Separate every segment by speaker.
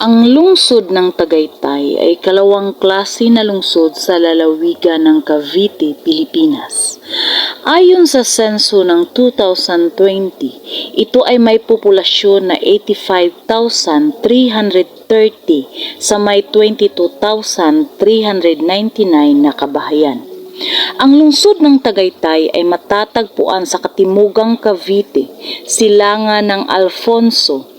Speaker 1: Ang lungsod ng Tagaytay ay kalawang klase na lungsod sa lalawigan ng Cavite, Pilipinas. Ayon sa senso ng 2020, ito ay may populasyon na 85,330 sa may 22,399 na kabahayan. Ang lungsod ng Tagaytay ay matatagpuan sa katimugang Cavite, silangan ng Alfonso,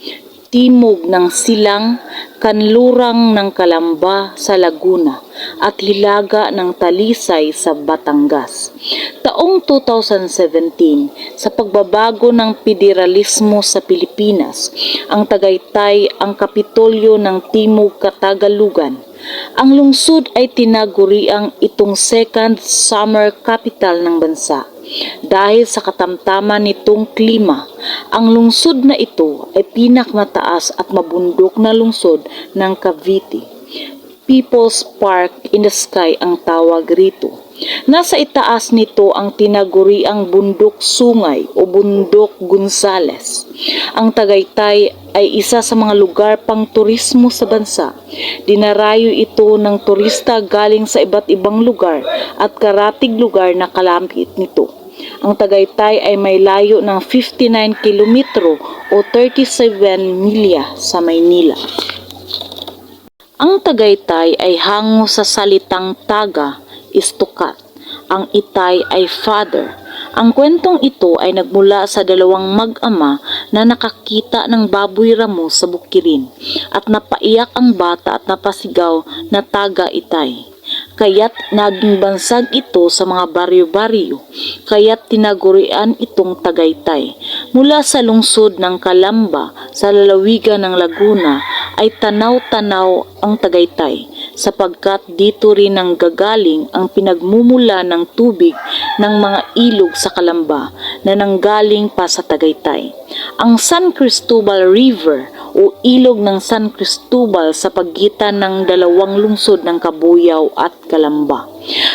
Speaker 1: timog ng Silang, kanlurang ng Kalamba sa Laguna at hilaga ng Talisay sa Batangas. Taong 2017, sa pagbabago ng federalismo sa Pilipinas, ang Tagaytay ang kapitolyo ng Timog Katagalugan. Ang lungsod ay tinaguriang itong second summer capital ng bansa. Dahil sa katamtaman nitong klima, ang lungsod na ito ay pinakmataas at mabundok na lungsod ng Cavite. People's Park in the Sky ang tawag rito. Nasa itaas nito ang tinaguriang bundok sungay o bundok Gonzales. Ang Tagaytay ay isa sa mga lugar pang turismo sa bansa. Dinarayo ito ng turista galing sa iba't ibang lugar at karatig lugar na kalapit nito. Ang Tagaytay ay may layo ng 59 kilometro o 37 milya sa Maynila. Ang Tagaytay ay hango sa salitang taga, istukat. Ang itay ay father. Ang kwentong ito ay nagmula sa dalawang mag-ama na nakakita ng baboy ramo sa bukirin at napaiyak ang bata at napasigaw na taga itay. Kaya't naging bansag ito sa mga baryo-baryo, kaya't tinagurian itong Tagaytay. Mula sa lungsod ng Kalamba sa lalawigan ng Laguna ay tanaw-tanaw ang Tagaytay sapagkat dito rin ang gagaling ang pinagmumula ng tubig ng mga ilog sa Kalamba na nanggaling pa sa Tagaytay. Ang San Cristobal River o ilog ng San Cristobal sa pagitan ng dalawang lungsod ng Kabuyaw at Kalamba.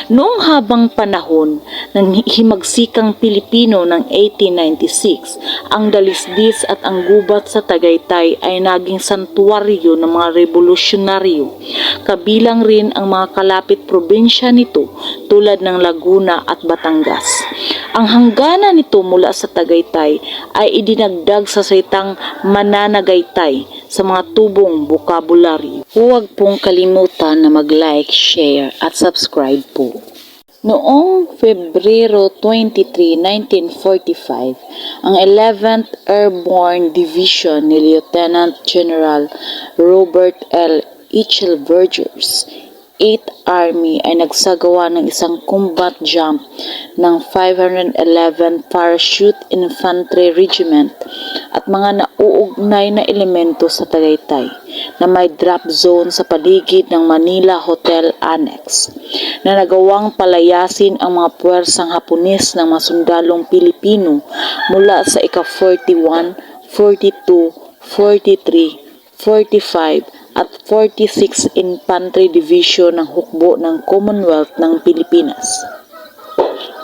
Speaker 1: Noong habang panahon ng himagsikang Pilipino ng 1896, ang dalisdis at ang gubat sa Tagaytay ay naging santuaryo ng mga revolusyonaryo. Kabilang rin ang mga kalapit probinsya nito tulad ng Laguna at Batangas. Ang hanggana nito mula sa Tagaytay ay idinagdag sa salitang mananagaytay sa mga tubong vocabulary. Huwag pong kalimutan na mag-like, share at subscribe po. Noong Pebrero 23, 1945, ang 11th Airborne Division ni Lieutenant General Robert L. H.L. Burgers 8th Army ay nagsagawa ng isang combat jump ng 511 Parachute Infantry Regiment at mga nauugnay na elemento sa Tagaytay na may drop zone sa paligid ng Manila Hotel Annex na nagawang palayasin ang mga puwersang Hapones ng mga sundalong Pilipino mula sa ika-41, 42, 43, 45 at 46 Infantry Division ng hukbo ng Commonwealth ng Pilipinas.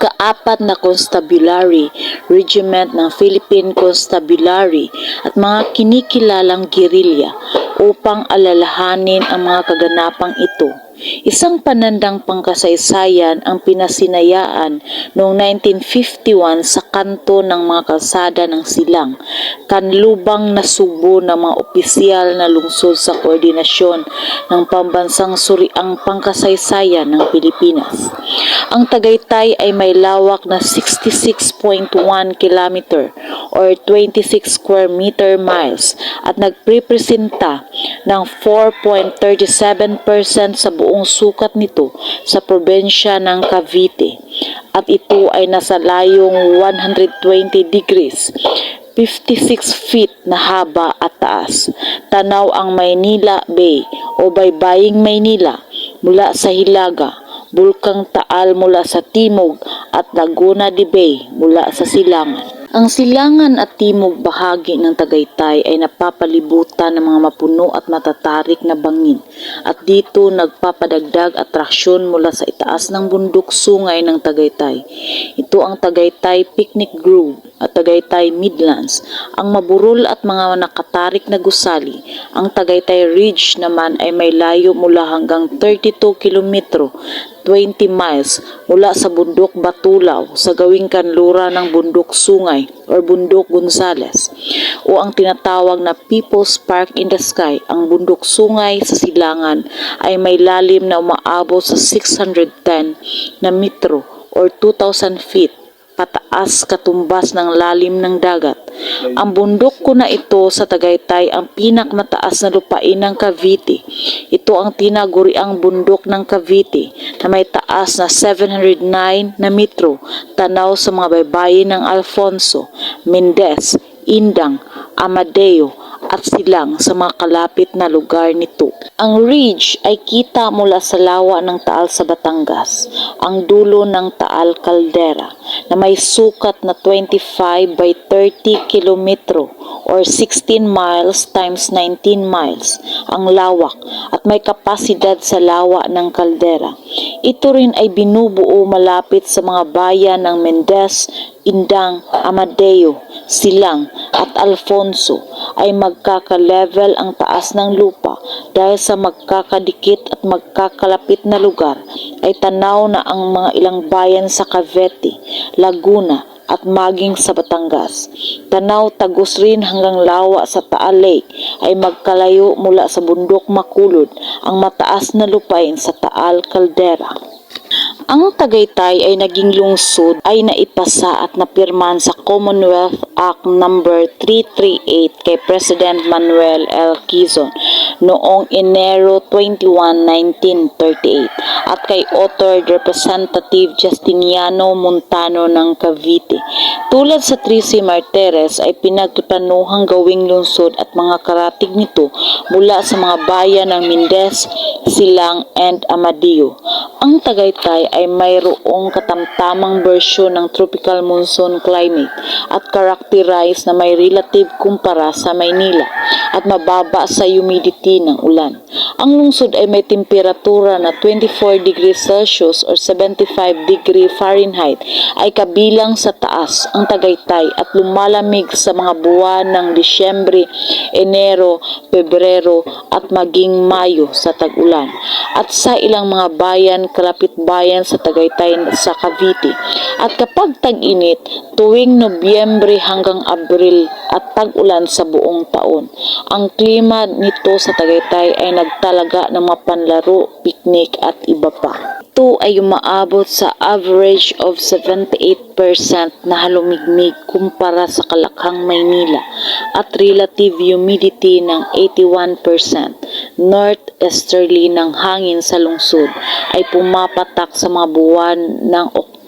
Speaker 1: Kaapat na Constabulary Regiment ng Philippine Constabulary at mga kinikilalang gerilya upang alalahanin ang mga kaganapang ito. Isang panandang pangkasaysayan ang pinasinayaan noong 1951 sa kanto ng mga kalsada ng silang, kanlubang nasubo ng mga opisyal na lungsod sa koordinasyon ng pambansang suriang pangkasaysayan ng Pilipinas. Ang Tagaytay ay may lawak na 66.1 kilometer or 26 square meter miles at nagprepresenta ng 4.37% sa buong sukat nito sa probensya ng Cavite at ito ay nasa layong 120 degrees 56 feet na haba at taas. Tanaw ang Maynila Bay o Baybaying Maynila mula sa Hilaga, Bulkang Taal mula sa Timog at Laguna de Bay mula sa Silangan. Ang silangan at timog bahagi ng Tagaytay ay napapalibutan ng mga mapuno at matatarik na bangin at dito nagpapadagdag atraksyon mula sa itaas ng bundok sungay ng Tagaytay. Ito ang Tagaytay Picnic Grove at Tagaytay Midlands. Ang maburol at mga nakatarik na gusali, ang Tagaytay Ridge naman ay may layo mula hanggang 32 kilometro 20 miles mula sa bundok Batulaw sa gawing kanlura ng bundok Sungay or bundok Gonzales o ang tinatawag na People's Park in the Sky, ang bundok Sungay sa Silangan ay may lalim na umaabot sa 610 na metro or 2,000 feet pataas katumbas ng lalim ng dagat. Ang bundok ko na ito sa Tagaytay ang pinakmataas na lupain ng Cavite. Ito ang tinaguriang bundok ng Cavite na may taas na 709 na metro tanaw sa mga baybayin ng Alfonso, Mendez, Indang, Amadeo at silang sa mga kalapit na lugar nito. Ang ridge ay kita mula sa lawa ng Taal sa Batangas, ang dulo ng Taal Caldera na may sukat na 25 by 30 kilometro or 16 miles times 19 miles ang lawak at may kapasidad sa lawa ng kaldera. Ito rin ay binubuo malapit sa mga bayan ng Mendez, Indang, Amadeo, Silang at Alfonso ay magkaka-level ang taas ng lupa dahil sa magkakadikit at magkakalapit na lugar ay tanaw na ang mga ilang bayan sa Cavite, Laguna at maging sa Batangas. Tanaw tagos rin hanggang lawa sa Taal Lake ay magkalayo mula sa bundok Makulod ang mataas na lupain sa Taal Caldera. Ang Tagaytay ay naging lungsod ay naipasa at napirman sa Commonwealth Act No. 338 kay President Manuel L. Quezon noong Enero 21, 1938 at kay Authored Representative Justiniano Montano ng Cavite. Tulad sa Trisi Martires ay pinagtupanuhang gawing lungsod at mga karatig nito mula sa mga bayan ng Mindez, Silang and Amadeo. Ang Tagaytay ay mayroong katamtamang bersyon ng tropical monsoon climate at characterized na may relative kumpara sa Maynila at mababa sa humidity ng ulan. Ang lungsod ay may temperatura na 24 degrees Celsius or 75 degree Fahrenheit ay kabilang sa taas ang Tagaytay at lumalamig sa mga buwan ng Disyembre, Enero, Pebrero at maging Mayo sa tag-ulan. At sa ilang mga bayan, kalapit bayan sa Tagaytay sa Cavite. At kapag tag-init, tuwing Nobyembre hanggang Abril at tag-ulan sa buong taon. Ang klima nito sa Tagaytay ay nagtalaga ng mga panlaro, picnic at iba pa. Ito ay umaabot sa average of 78% na halumigmig kumpara sa Kalakhang, Maynila at relative humidity ng 81%. Northeasterly ng hangin sa lungsod ay pumapatak sa mga buwan ng Oktubre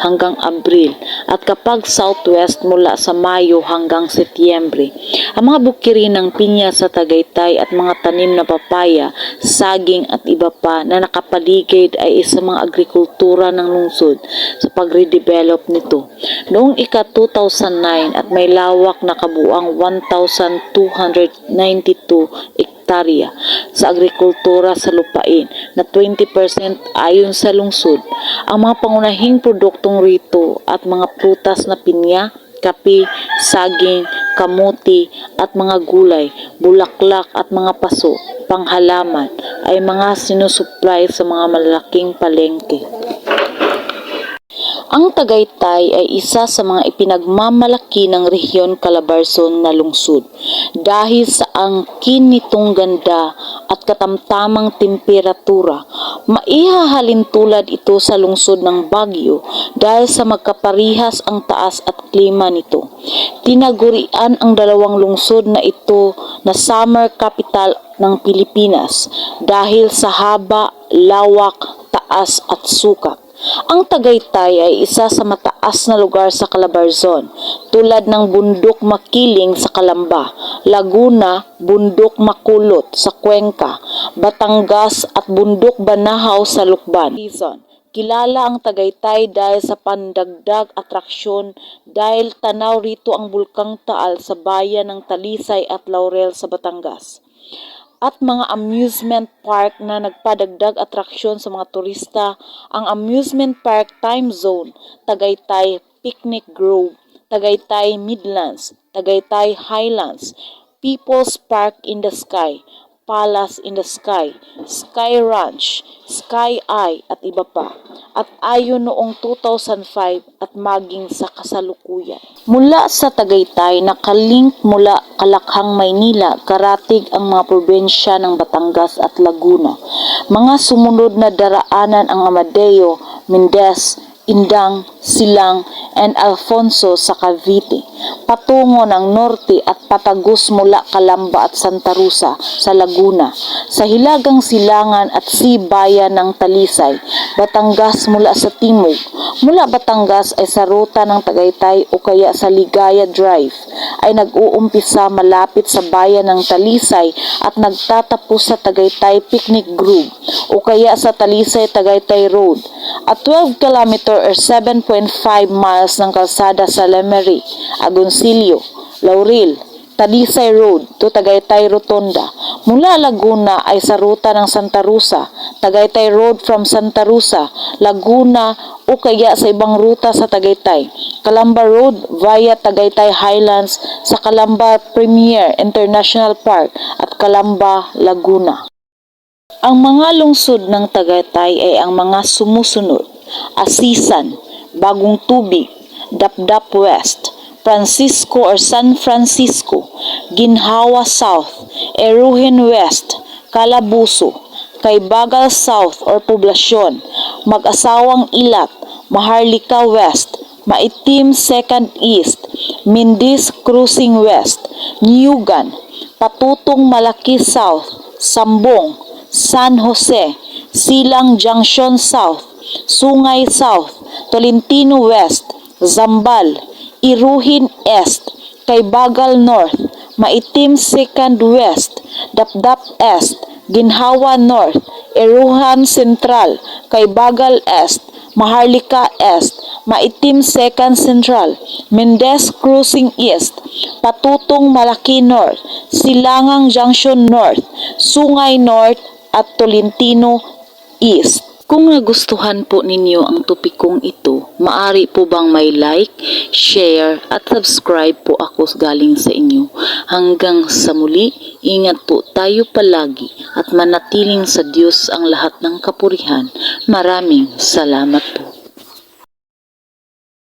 Speaker 1: hanggang Abril at kapag southwest mula sa Mayo hanggang Setyembre. Ang mga bukiri ng pinya sa Tagaytay at mga tanim na papaya, saging at iba pa na nakapaligid ay isa mga agrikultura ng lungsod sa pagre-develop nito. Noong ika-2009 at may lawak na kabuang 1,292 hektarya sa agrikultura sa lupain na 20% ayon sa lungsod. Ang mga pangunahing produktong rito at mga prutas na pinya, kape, saging, kamuti at mga gulay, bulaklak at mga paso, panghalaman ay mga sinusupply sa mga malalaking palengke. Ang Tagaytay ay isa sa mga ipinagmamalaki ng rehiyon Calabarzon na lungsod dahil sa angkin nitong ganda at katamtamang temperatura. Maihahalin tulad ito sa lungsod ng Baguio dahil sa magkaparihas ang taas at klima nito. Tinagurian ang dalawang lungsod na ito na summer capital ng Pilipinas dahil sa haba, lawak, taas at sukat. Ang Tagaytay ay isa sa mataas na lugar sa Calabarzon, tulad ng Bundok Makiling sa Calamba, Laguna, Bundok Makulot sa Cuenca, Batangas at Bundok Banahaw sa Lukban. Kilala ang Tagaytay dahil sa pandagdag atraksyon dahil tanaw rito ang Bulkang Taal sa bayan ng Talisay at Laurel sa Batangas. At mga amusement park na nagpadagdag atraksyon sa mga turista, ang Amusement Park Time Zone, Tagaytay Picnic Grove, Tagaytay Midlands, Tagaytay Highlands, People's Park in the Sky, Palace in the Sky, Sky Ranch, Sky Eye at iba pa. At ayon noong 2005 at maging sa kasalukuyan. Mula sa Tagaytay, nakalink mula Kalakhang, Maynila, karatig ang mga probensya ng Batangas at Laguna. Mga sumunod na daraanan ang Amadeo, Mendez, Indang, Silang, and Alfonso sa Cavite, patungo ng norte at patagos mula Calamba at Santa Rosa sa Laguna, sa Hilagang Silangan at Sibayan ng Talisay, Batangas mula sa timog. Mula Batangas ay sa ruta ng Tagaytay o kaya sa Ligaya Drive ay nag-uumpisa malapit sa bayan ng Talisay at nagtatapos sa Tagaytay Picnic Grove o kaya sa Talisay Tagaytay Road at 12 km or 7.5 miles ng kalsada sa Lemery, Agoncillo, Laurel, Talisay Road to Tagaytay Rotonda. Mula Laguna ay sa ruta ng Santa Rosa, Tagaytay Road from Santa Rosa, Laguna o kaya sa ibang ruta sa Tagaytay. Calamba Road via Tagaytay Highlands sa Calamba Premier International Park at Calamba, Laguna. Ang mga lungsod ng Tagaytay ay ang mga sumusunod. Asisan, Bagong Tubig, Dapdap West, Francisco or San Francisco, Ginhawa South, Eruhin West, Calabuso, Kaybagal South or Poblasyon, Mag-asawang Ilat, Maharlika West, Maitim Second East, Mindis Cruising West, Newgan, Patutong Malaki South, Sambong, San Jose, Silang Junction South, Sungay South, Tolentino West, Zambal, Iruhin East, Kaybagal North, Maitim Second West, Dapdap East, Ginhawa North, Iruhan Central, Kaybagal East, Maharlika East, Maitim Second Central, Mendez Cruising East, Patutong Malaki North, Silangang Junction North, Sungay North at Tolentino East. Kung nagustuhan po ninyo ang topikong ito, maari po bang may like, share at subscribe po ako galing sa inyo. Hanggang sa muli, ingat po tayo palagi at manatiling sa Diyos ang lahat ng kapurihan. Maraming salamat po.